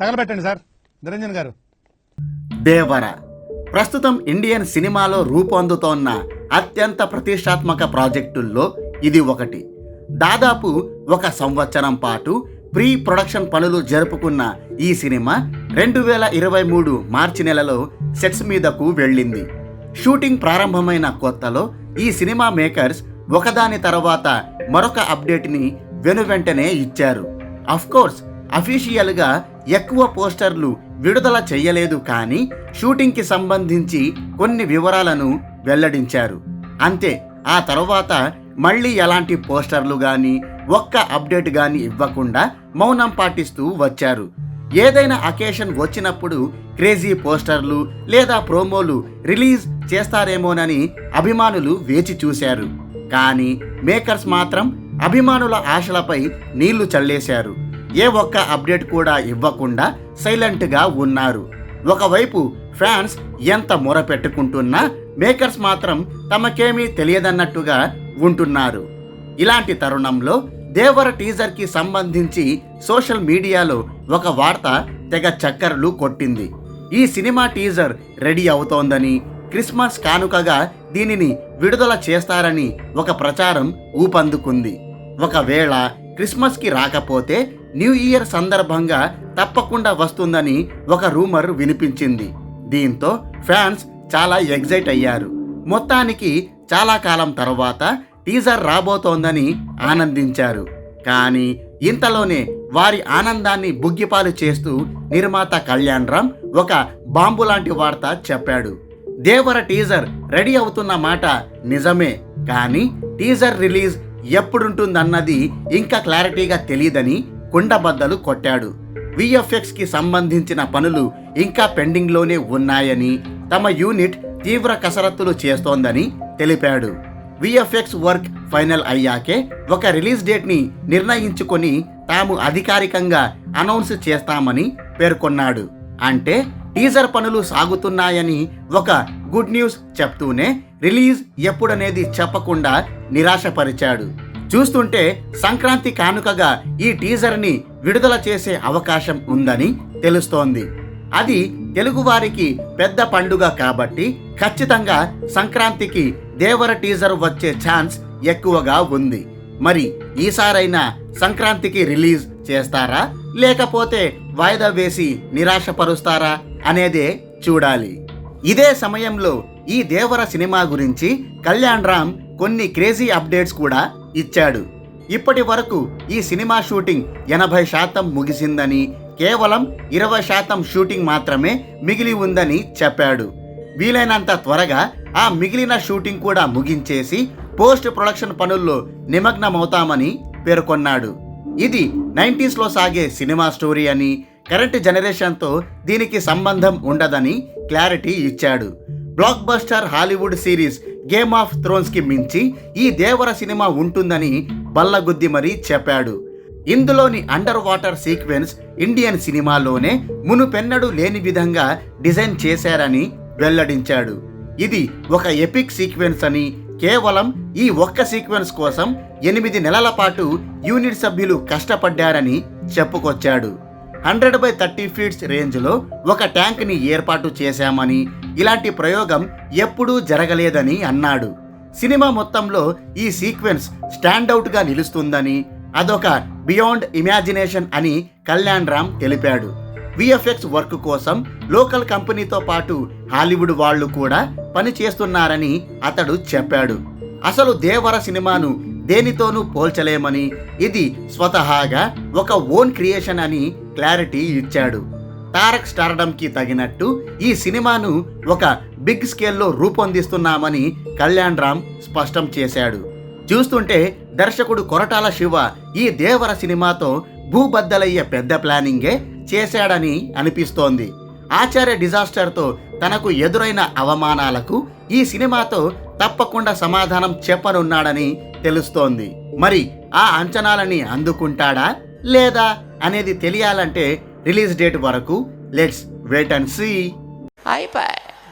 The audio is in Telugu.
తగలబెట్టండి సార్. నిరంజన్ గారు. దేవర ప్రస్తుతం ఇండియన్ సినిమాలో రూపొందుతోన్న అత్యంత ప్రతిష్టాత్మక ప్రాజెక్టుల్లో ఇది ఒకటి. దాదాపు ఒక సంవత్సరం పాటు ప్రీ ప్రొడక్షన్ పనులు జరుపుకున్న ఈ సినిమా రెండు వేల ఇరవై మూడు మార్చి నెలలో సెట్స్ మీదకు వెళ్ళింది. షూటింగ్ ప్రారంభమైన కొత్తలో ఈ సినిమా మేకర్స్ ఒకదాని తర్వాత మరొక అప్డేట్ని వెనువెంటనే ఇచ్చారు. అఫ్కోర్స్ అఫీషియల్గా ఎక్కువ పోస్టర్లు విడుదల చేయలేదు కానీ షూటింగ్కి సంబంధించి కొన్ని వివరాలను వెల్లడించారు. అంతే ఆ తర్వాత మళ్ళీ ఎలాంటి పోస్టర్లు కానీ ఒక్క అప్డేట్ కానీ ఇవ్వకుండా మౌనం పాటిస్తూ వచ్చారు. ఏదైనా అకేషన్ వచ్చినప్పుడు క్రేజీ పోస్టర్లు లేదా ప్రోమోలు రిలీజ్ చేస్తారేమోనని అభిమానులు వేచి చూశారు. కానీ మేకర్స్ మాత్రం అభిమానుల ఆశలపై నీళ్ళు చల్లేశారు. ఏ ఒక్క అప్డేట్ కూడా ఇవ్వకుండా సైలెంట్గా ఉన్నారు. ఒకవైపు ఫ్యాన్స్ ఎంత మొర పెట్టుకుంటున్నా మేకర్స్ మాత్రం తమకేమీ తెలియదన్నట్టుగా ఉంటున్నారు. ఇలాంటి తరుణంలో దేవర టీజర్కి సంబంధించి సోషల్ మీడియాలో ఒక వార్త తెగ చక్కర్లు కొట్టింది. ఈ సినిమా టీజర్ రెడీ అవుతోందని క్రిస్మస్ కానుకగా దీనిని విడుదల చేస్తారని ఒక ప్రచారం ఊపందుకుంది. ఒకవేళ క్రిస్మస్కి రాకపోతే న్యూ ఇయర్ సందర్భంగా తప్పకుండా వస్తుందని ఒక రూమర్ వినిపించింది. దీంతో ఫ్యాన్స్ చాలా ఎగ్జైట్ అయ్యారు. మొత్తానికి చాలా కాలం తర్వాత టీజర్ రాబోతోందని ఆనందించారు. కానీ ఇంతలోనే వారి ఆనందాన్ని బుగ్గిపాలు చేస్తూ నిర్మాత కళ్యాణ్ రామ్ ఒక బాంబు లాంటి వార్త చెప్పాడు. దేవర టీజర్ రెడీ అవుతున్న మాట నిజమే కానీ టీజర్ రిలీజ్ ఎప్పుడుంటుందన్నది ఇంకా క్లారిటీగా తెలియదని కుండబద్దలు కొట్టాడు. విఎఫ్ఎక్స్కి సంబంధించిన పనులు ఇంకా పెండింగ్లోనే ఉన్నాయని తమ యూనిట్ తీవ్ర కసరత్తులు చేస్తోందని తెలిపాడు. విఎఫ్ఎక్స్ వర్క్ ఫైనల్ అయ్యాకే ఒక రిలీజ్ డేట్ని నిర్ణయించుకొని తాము అధికారికంగా అనౌన్స్ చేస్తామని పేర్కొన్నాడు. అంటే టీజర్ పనులు సాగుతున్నాయని ఒక గుడ్ న్యూస్ చెప్తూనే రిలీజ్ ఎప్పుడనేది చెప్పకుండా నిరాశపరిచాడు. చూస్తుంటే సంక్రాంతి కానుకగా ఈ టీజర్ని విడుదల చేసే అవకాశం ఉందని తెలుస్తోంది. అది తెలుగువారికి పెద్ద పండుగ కాబట్టి ఖచ్చితంగా సంక్రాంతికి దేవర టీజర్ వచ్చే ఛాన్స్ ఎక్కువగా ఉంది. మరి ఈసారైనా సంక్రాంతికి రిలీజ్ చేస్తారా? లేకపోతే వాయిదా వేసి నిరాశపరుస్తారా అనేదే చూడాలి. ఇదే సమయంలో ఈ దేవర సినిమా గురించి కళ్యాణ్ రామ్ కొన్ని క్రేజీ అప్డేట్స్ కూడా ఇచ్చాడు. ఇప్పటి వరకు ఈ సినిమా షూటింగ్ ఎనభై శాతం ముగిసిందని కేవలం ఇరవై శాతం షూటింగ్ మాత్రమే మిగిలి ఉందని చెప్పాడు. వీలైనంత త్వరగా ఆ మిగిలిన షూటింగ్ కూడా ముగించేసి పోస్ట్ ప్రొడక్షన్ పనుల్లో నిమగ్నమవుతామని పేర్కొన్నాడు. ఇది నైంటీస్లో సాగే సినిమా స్టోరీ అని కరెంట్ జనరేషన్తో దీనికి సంబంధం ఉండదని క్లారిటీ ఇచ్చాడు. Blockbuster Hollywood series game of థ్రోన్స్కి మించి ఈ దేవర సినిమా ఉంటుందని బల్లగుద్ది మరీ చెప్పాడు. ఇందులోని అండర్ వాటర్ సీక్వెన్స్ ఇండియన్ సినిమాలోనే మునుపెన్నడూ లేని విధంగా డిజైన్ చేశారని వెల్లడించాడు. ఇది ఒక ఎపిక్ సీక్వెన్స్ అని కేవలం ఈ ఒక్క సీక్వెన్స్ కోసం ఎనిమిది నెలల పాటు యూనిట్ సభ్యులు కష్టపడ్డారని చెప్పుకొచ్చాడు. హండ్రెడ్ బై థర్టీ ఫీట్స్ రేంజ్లో ఒక ట్యాంక్ని ఏర్పాటు చేశామని ఇలాంటి ప్రయోగం ఎప్పుడూ జరగలేదని అన్నాడు. సినిమా మొత్తంలో ఈ సీక్వెన్స్ స్టాండౌట్గా నిలుస్తుందని అదొక బియాండ్ ఇమాజినేషన్ అని కళ్యాణ్ రామ్ తెలిపాడు. విఎఫ్ఎక్స్ వర్క్ కోసం లోకల్ కంపెనీతో పాటు హాలీవుడ్ వాళ్ళు కూడా పని చేస్తున్నారని అతడు చెప్పాడు. అసలు దేవర సినిమాను దేనితోనూ పోల్చలేమని ఇది స్వతహాగా ఒక ఓన్ క్రియేషన్ అని క్లారిటీ ఇచ్చాడు. తారక్ స్టార్డమ్కి తగినట్టు ఈ సినిమాను ఒక బిగ్ స్కేల్లో రూపొందిస్తున్నామని కళ్యాణ్ రామ్ స్పష్టం చేశాడు. చూస్తుంటే దర్శకుడు కొరటాల శివ ఈ దేవర సినిమాతో భూబద్దలయ్యే పెద్ద ప్లానింగే చేశాడని అనిపిస్తోంది. ఆచార్య డిజాస్టర్తో తనకు ఎదురైన అవమానాలకు ఈ సినిమాతో తప్పకుండా సమాధానం చెప్పనున్నాడని తెలుస్తోంది. మరి ఆ అంచనాలని అందుకుంటాడా లేదా అనేది తెలియాలంటే రిలీజ్ డేట్ వరకు లెట్స్ వెయిట్ అండ్ సీ. అయిపోయి